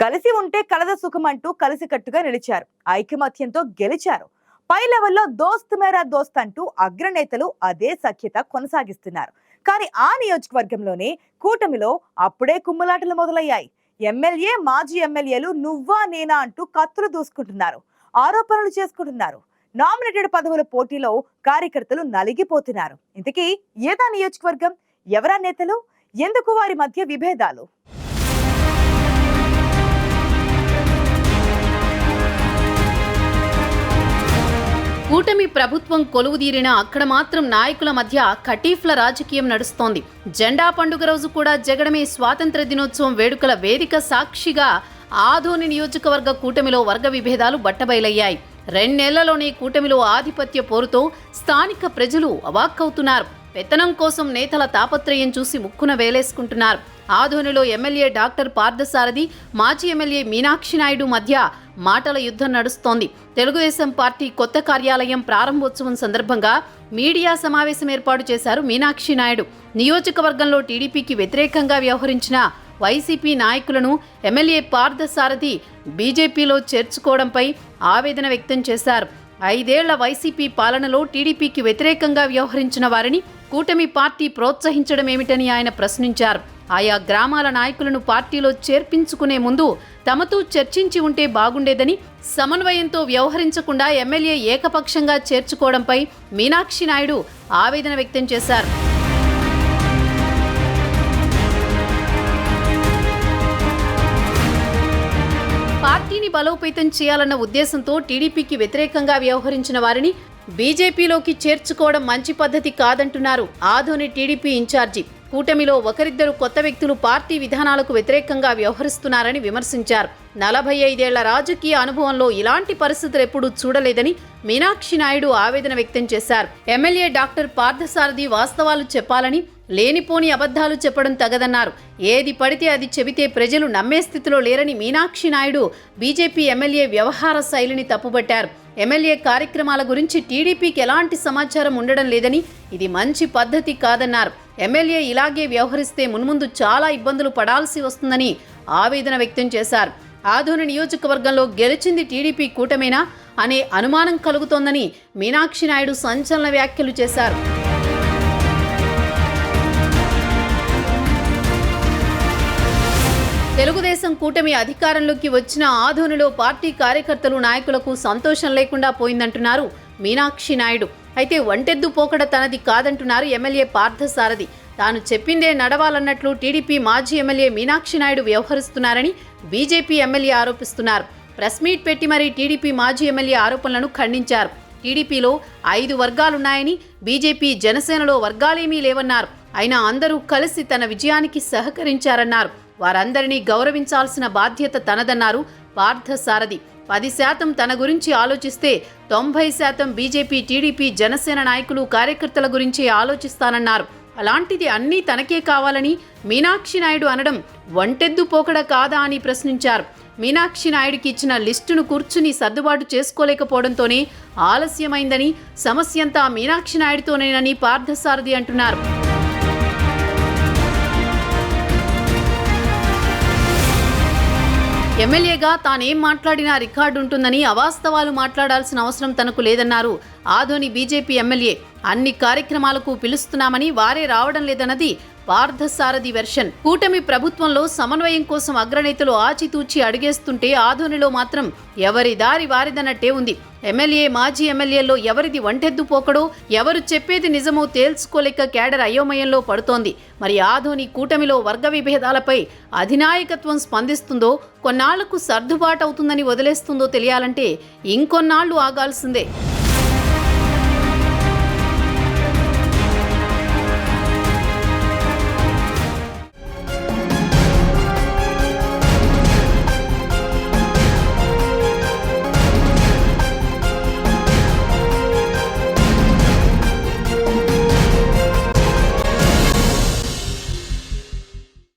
కలిసి ఉంటే కలద సుఖం అంటూ కలిసికట్టుగా నిలిచారు. ఐకమత్యంతో గెలిచారు. పై లెవెల్లో దోస్త్ మేరా దోస్త్ అంటూ అగ్రనేతలు అదే సఖ్యత కొనసాగిస్తున్నారు. కానీ ఆ నియోజకవర్గంలోనే కూటమిలో అప్పుడే కుమ్ములాటలు మొదలయ్యాయి. ఎమ్మెల్యే మాజీ ఎమ్మెల్యేలు నువ్వా నేనా అంటూ కత్తులు దూసుకుంటున్నారు. ఆరోపణలు చేసుకుంటున్నారు. నామినేటెడ్ పదవుల పోటీలో కార్యకర్తలు నలిగిపోతున్నారు. ఇంతకీ ఏదా నియోజకవర్గం? ఎవరా నేతలు? ఎందుకు వారి మధ్య విభేదాలు? కూటమి ప్రభుత్వం కొలువుదీరిన అక్కడ మాత్రం నాయకుల మధ్య కటీఫ్ల రాజకీయం నడుస్తోంది. జెండా పండుగ రోజు కూడా జగడమే స్వాతంత్ర దినోత్సవం వేడుకల వేదిక సాక్షిగా ఆధోని నియోజకవర్గ కూటమిలో వర్గ విభేదాలు బట్టబయలయ్యాయి. రెండేళ్ళలోనే కూటమిలో ఆధిపత్య పోరుతో స్థానిక ప్రజలు అవాక్కవుతున్నారు. పెత్తనం కోసం నేతల తాపత్రయం చూసి ముక్కున వేలేసుకుంటున్నారు. ఆధోనిలో ఎమ్మెల్యే డాక్టర్ పార్థసారథి మాజీ ఎమ్మెల్యే మీనాక్షి నాయుడు మధ్య మాటల యుద్ధం నడుస్తోంది. తెలుగుదేశం పార్టీ కొత్త కార్యాలయం ప్రారంభోత్సవం సందర్భంగా మీడియా సమావేశం ఏర్పాటు చేశారు మీనాక్షి నాయుడు. నియోజకవర్గంలో టీడీపీకి వ్యతిరేకంగా వ్యవహరించిన వైసీపీ నాయకులను ఎమ్మెల్యే పార్థసారథి బీజేపీలో చేర్చుకోవడంపై ఆవేదన వ్యక్తం చేశారు. ఐదేళ్ళ వైసీపీ పాలనలో టీడీపీకి వ్యతిరేకంగా వ్యవహరించిన వారిని కూటమి పార్టీ ప్రోత్సహించడం ఏమిటని ఆయన ప్రశ్నించారు. ఆయా గ్రామాల నాయకులను పార్టీలో చేర్పించుకునే ముందు తమతో చర్చించి ఉంటే బాగుండేదని సమన్వయంతో వ్యవహరించకుండా ఎమ్మెల్యే ఏకపక్షంగా చేర్చుకోవడంపై మీనాక్షి నాయుడు ఆవేదన వ్యక్తం చేశారు. పార్టీని బలోపేతం చేయాలన్న ఉద్దేశంతో టీడీపీకి వ్యతిరేకంగా వ్యవహరించిన వారిని బీజేపీలోకి చేర్చుకోవడం మంచి పద్ధతి కాదంటున్నారు ఆధోని టీడీపీ ఇన్ఛార్జి. కూటమిలో ఒకరిద్దరు కొత్త వ్యక్తులు పార్టీ విధానాలకు వ్యతిరేకంగా వ్యవహరిస్తున్నారని విమర్శించారు. నలభై ఐదేళ్ళ రాజకీయ అనుభవంలో ఇలాంటి పరిస్థితులు ఎప్పుడూ చూడలేదని మీనాక్షి నాయుడు ఆవేదన వ్యక్తం చేశారు. ఎమ్మెల్యే డాక్టర్ పార్థసారథి వాస్తవాలు చెప్పాలని లేనిపోని అబద్ధాలు చెప్పడం తగదన్నారు. ఏది పడితే అది చెబితే ప్రజలు నమ్మే స్థితిలో లేరని మీనాక్షి నాయుడు బీజేపీ ఎమ్మెల్యే వ్యవహార శైలిని తప్పుబట్టారు. ఎమ్మెల్యే కార్యక్రమాల గురించి టీడీపీకి ఎలాంటి సమాచారం ఉండడం లేదని ఇది మంచి పద్ధతి కాదన్నారు. ఎమ్మెల్యే ఇలాగే వ్యవహరిస్తే మున్ముందు చాలా ఇబ్బందులు పడాల్సి వస్తుందని ఆవేదన వ్యక్తం చేశారు. ఆధోని నియోజకవర్గంలో గెలిచింది టీడీపీ కూటమేనా అనే అనుమానం కలుగుతోందని మీనాక్షి నాయుడు సంచలన వ్యాఖ్యలు చేశారు. తెలుగుదేశం కూటమి అధికారంలోకి వచ్చిన ఆధోనిలో పార్టీ కార్యకర్తలు నాయకులకు సంతోషం లేకుండా పోయిందంటున్నారు మీనాక్షి నాయుడు. అయితే ఒంటెద్దు పోకడ తనది కాదంటున్నారు ఎమ్మెల్యే పార్థసారథి. తాను చెప్పిందే నడవాలన్నట్లు టీడీపీ మాజీ ఎమ్మెల్యే మీనాక్షి నాయుడు వ్యవహరిస్తున్నారని బీజేపీ ఎమ్మెల్యే ఆరోపిస్తున్నారు. ప్రెస్ మీట్ పెట్టి మరీ టీడీపీ మాజీ ఎమ్మెల్యే ఆరోపణలను ఖండించారు. టీడీపీలో ఐదు వర్గాలున్నాయని బీజేపీ జనసేనలో వర్గాలేమీ లేవన్నారు. అయినా అందరూ కలిసి తన విజయానికి సహకరించారన్నారు. వారందరినీ గౌరవించాల్సిన బాధ్యత తనదన్నారు పార్థసారథి. పది శాతం తన గురించి ఆలోచిస్తే తొంభై శాతం బీజేపీ టీడీపీ జనసేన నాయకులు కార్యకర్తల గురించి ఆలోచిస్తానన్నారు. అలాంటిది అన్నీ తనకే కావాలని మీనాక్షి నాయుడు అనడం వంటెద్దు పోకడ కాదా అని ప్రశ్నించారు. మీనాక్షి నాయుడికి ఇచ్చిన లిస్టును కూర్చుని సర్దుబాటు చేసుకోలేకపోవడంతోనే ఆలస్యమైందని సమస్యంతా మీనాక్షి నాయుడుతోనేనని పార్థసారథి అంటున్నారు. ఎమ్మెల్యేగా తానేం మాట్లాడినా రికార్డు ఉంటుందని అవాస్తవాలు మాట్లాడాల్సిన అవసరం తనకు లేదన్నారు. ఆధోని బీజేపీ ఎమ్మెల్యే అన్ని కార్యక్రమాలకు పిలుస్తున్నామని వారే రావడం లేదన్నది పార్థసారథి వెర్షన్. కూటమి ప్రభుత్వంలో సమన్వయం కోసం అగ్రనేతలు ఆచితూచి అడిగేస్తుంటే ఆధోనిలో మాత్రం ఎవరి దారి వారిదన్నట్టే ఉంది. ఎమ్మెల్యే మాజీ ఎమ్మెల్యేల్లో ఎవరిది వంటెద్దు పోకడో ఎవరు చెప్పేది నిజమో తేల్చుకోలేక కేడర్ అయోమయంలో పడుతోంది. మరి ఆధోని కూటమిలో వర్గ విభేదాలపై అధినాయకత్వం స్పందిస్తుందో కొన్నాళ్ళకు సర్దుబాటు అవుతుందని వదిలేస్తుందో తెలియాలంటే ఇంకొన్నాళ్ళు ఆగాల్సిందే.